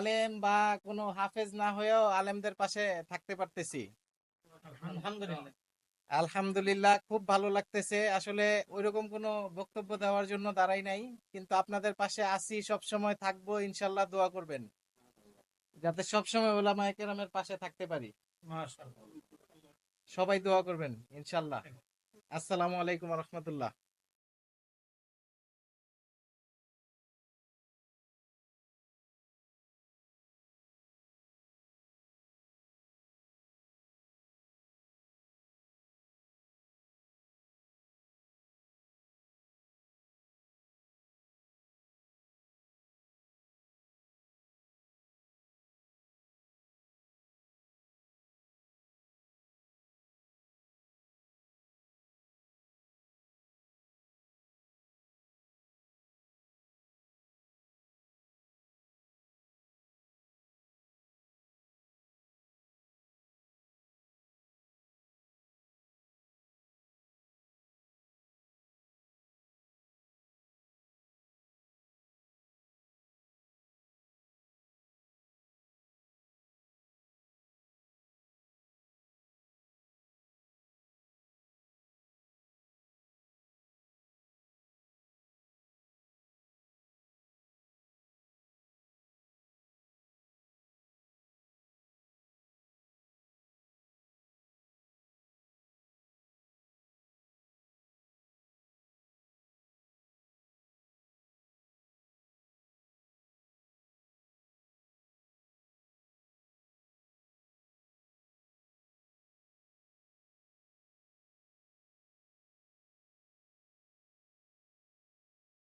আলেম বা কোনো হাফেজ না হয়েও আলেমদের পাশে থাকতে পারতেছি। আলহামদুলিল্লাহ। আলহামদুলিল্লাহ খুব ভালো লাগতেছে। আসলে ওইরকম কোনো বক্তব্য দেওয়ার জন্য দাঁড়াই নাই। কিন্তু আপনাদের পাশে আসি সব সময় থাকব ইনশাল্লাহ দোয়া করবেন। যাতে সব সময় ওলামায়ে কেরামের পাশে থাকতে পারি। সবাই দোয়া করবেন ইনশাল্লাহ। আসসালামু আলাইকুম রহমতুল্লাহ।